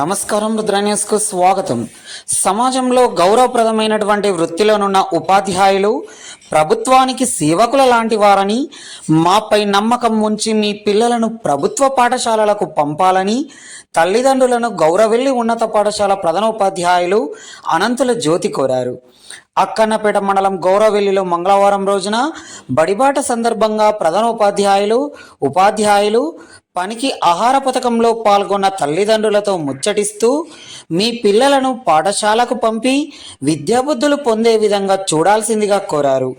నమస్కారం రుద్రాన్యూస్కు స్వాగతం. సమాజంలో గౌరవప్రదమైనటువంటి వృత్తిలోనున్న ఉపాధ్యాయులు ప్రభుత్వానికి సేవకుల లాంటి వారని మాపై నమ్మకం ఉంచి మీ పిల్లలను ప్రభుత్వ పాఠశాలలకు పంపాలని తల్లిదండ్రులను గౌరవెల్లి ఉన్నత పాఠశాల ప్రధానోపాధ్యాయులు అనంతుల జ్యోతి కోరారు. అక్కన్నపేట మండలం గౌరవెల్లిలో మంగళవారం రోజున బడిబాట సందర్భంగా ప్రధానోపాధ్యాయులు ఉపాధ్యాయులు పనికి ఆహార పథకంలో పాల్గొన్న తల్లిదండ్రులతో ముచ్చటిస్తూ మీ పిల్లలను పాఠశాలకు పంపి విద్యాబుద్ధులు పొందే విధంగా చూడాల్సిందిగా కోరారు.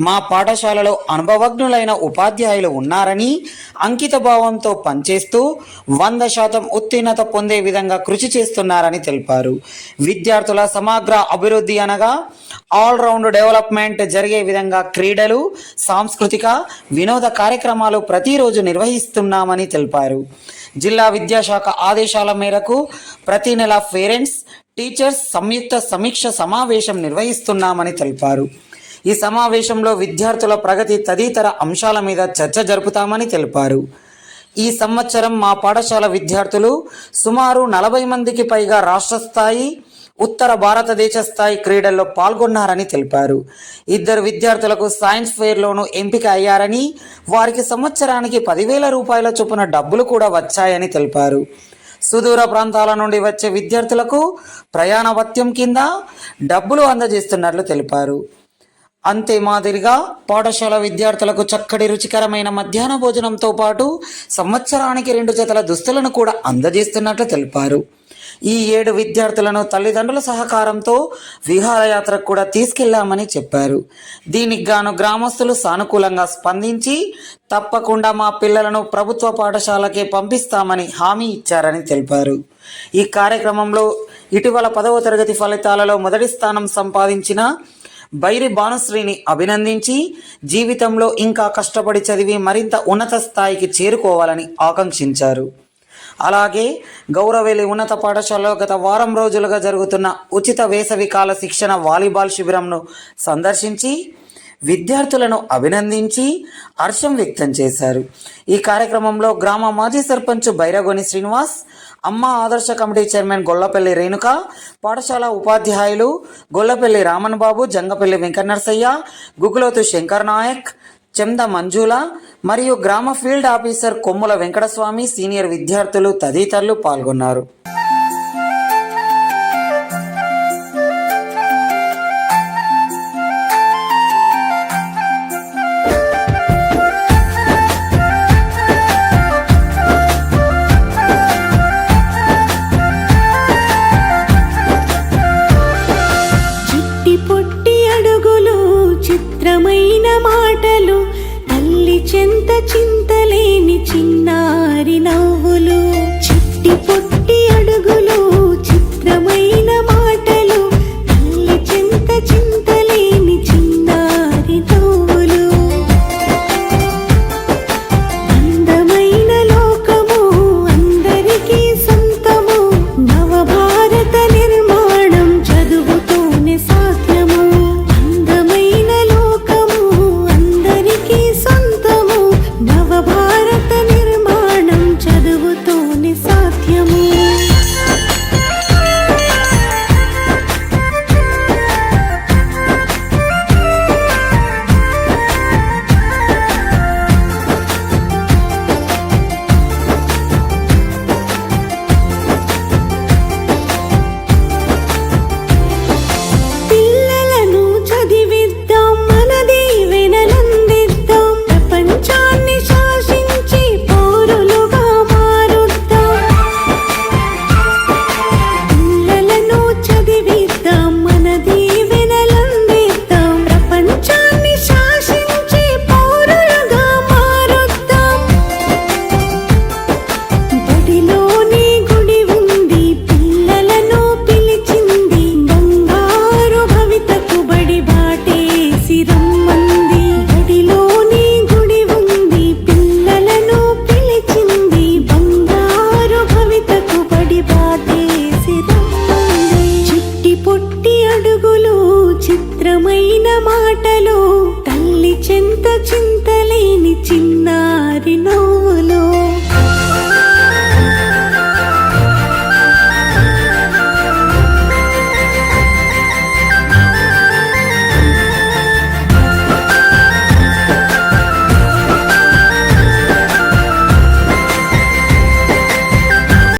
మా పాఠశాలలో అనుభవజ్ఞులైన ఉపాధ్యాయులు ఉన్నారని అంకిత భావంతో పనిచేస్తూ వంద శాతం ఉత్తీర్ణత పొందే విధంగా కృషి చేస్తున్నారని తెలిపారు. విద్యార్థుల సమగ్ర అభివృద్ధి అనగా ఆల్రౌండ్ డెవలప్మెంట్ జరిగే విధంగా క్రీడలు సాంస్కృతిక వినోద కార్యక్రమాలు ప్రతిరోజు నిర్వహిస్తున్నామని తెలిపారు. జిల్లా విద్యాశాఖ ఆదేశాల మేరకు ప్రతి నెల పేరెంట్స్ టీచర్స్ సంయుక్త సమీక్ష సమావేశం నిర్వహిస్తున్నామని తెలిపారు. ఈ సమావేశంలో విద్యార్థుల ప్రగతి తదితర అంశాల మీద చర్చ జరుపుతామని తెలిపారు. ఈ సంవత్సరం మా పాఠశాల విద్యార్థులు సుమారు నలభై మందికి పైగా రాష్ట్ర స్థాయి ఉత్తర భారతదేశ స్థాయి క్రీడల్లో పాల్గొన్నారని తెలిపారు. ఇద్దరు విద్యార్థులకు సైన్స్ ఫెయిర్లోనూ ఎంపిక అయ్యారని వారికి సంవత్సరానికి పదివేల రూపాయల చొప్పున డబ్బులు కూడా వచ్చాయని తెలిపారు. సుదూర ప్రాంతాల నుండి వచ్చే విద్యార్థులకు ప్రయాణ భత్యం కింద డబ్బులు అందజేస్తున్నట్లు తెలిపారు. అంతే మాదిరిగా పాఠశాల విద్యార్థులకు చక్కటి రుచికరమైన మధ్యాహ్న భోజనంతో పాటు సంవత్సరానికి రెండు జతల దుస్తులను కూడా అందజేస్తున్నట్లు తెలిపారు. ఈ ఏడు విద్యార్థులను తల్లిదండ్రుల సహకారంతో విహారయాత్రకు కూడా తీసుకెళ్ళామని చెప్పారు. దీనికి గాను గ్రామస్తులు సానుకూలంగా స్పందించి తప్పకుండా మా పిల్లలను ప్రభుత్వ పాఠశాలకే పంపిస్తామని హామీ ఇచ్చారని తెలిపారు. ఈ కార్యక్రమంలో ఇటీవల పదవ తరగతి ఫలితాలలో మొదటి స్థానం సంపాదించిన బైరి భానుశ్రీని అభినందించి జీవితంలో ఇంకా కష్టపడి చదివి మరింత ఉన్నత స్థాయికి చేరుకోవాలని ఆకాంక్షించారు. అలాగే గౌరవేలి ఉన్నత పాఠశాలలో గత వారం రోజులుగా జరుగుతున్న ఉచిత వేసవికాల శిక్షణ వాలీబాల్ శిబిరంను సందర్శించి విద్యార్థులను అభినందించి హర్షం వ్యక్తం చేశారు. ఈ కార్యక్రమంలో గ్రామ మాజీ సర్పంచ్ భైరగోని శ్రీనివాస్ అమ్మ ఆదర్శ కమిటీ చైర్మన్ గొల్లపల్లి రేణుక పాఠశాల ఉపాధ్యాయులు గొల్లపల్లి రామన్ బాబు జంగపల్లి వెంకట నరసయ్య గుగులోతు శంకర్ నాయక్ చెంద మంజుల మరియు గ్రామ ఫీల్డ్ ఆఫీసర్ కొమ్ముల వెంకటస్వామి సీనియర్ విద్యార్థులు తదితరులు పాల్గొన్నారు.